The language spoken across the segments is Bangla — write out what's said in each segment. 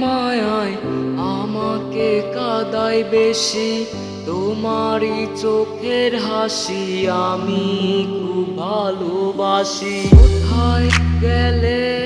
মায়ায় আমাকে কাদায় বেশি তোমারই চোখের হাসি আমি খুব ভালোবাসি। কোথায় গেলে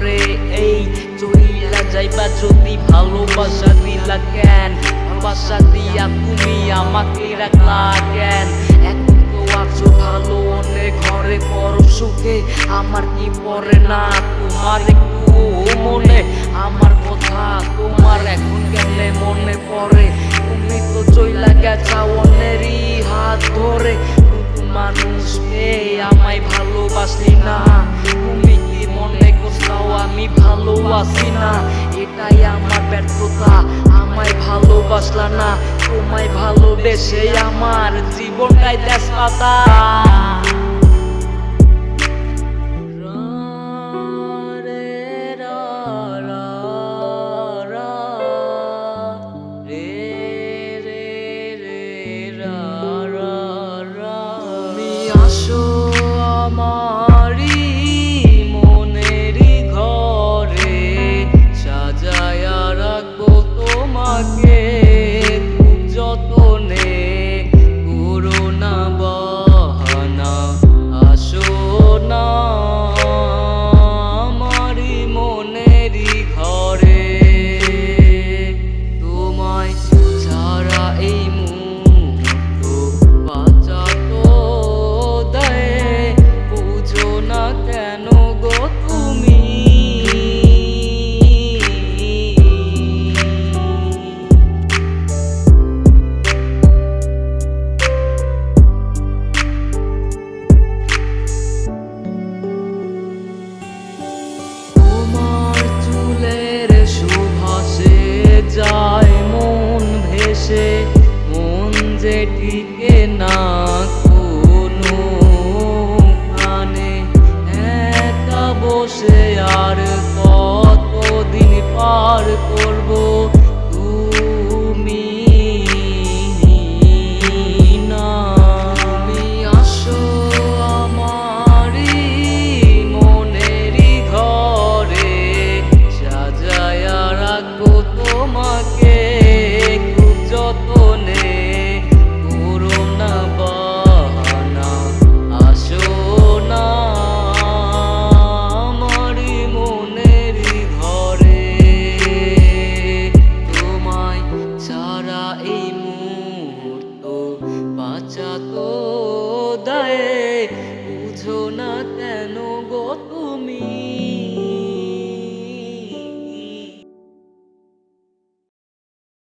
পড়ে এই চইলা যাইবা যদি ভালোবাসা দিলা কেন? ভালোবাসা দিয়া তুমি আমাকে রাখলা কেন? ভালো, অনেক ঘরে পর সুখে। আমার কি পড়ে না? তোমার একটু মনে। আমার কথা তোমার এখন কেমনে মনে পড়ে? তুমি তো চইলা গেছা অন্যেরই হাত ধরে। মানুষকে আমায় ভালোবাসলি না। তুমি কি মনে করছাও আমি ভালো আছি না এটাই আমার ব্যর্থতা। আমায় ভালোবাসলা না, তোমায় ভালোবেসে আমার জীবনটাই দেশ পাতা তোমাকে যায় মন ভেসে মন যে টিকে না কেন গো তুমি?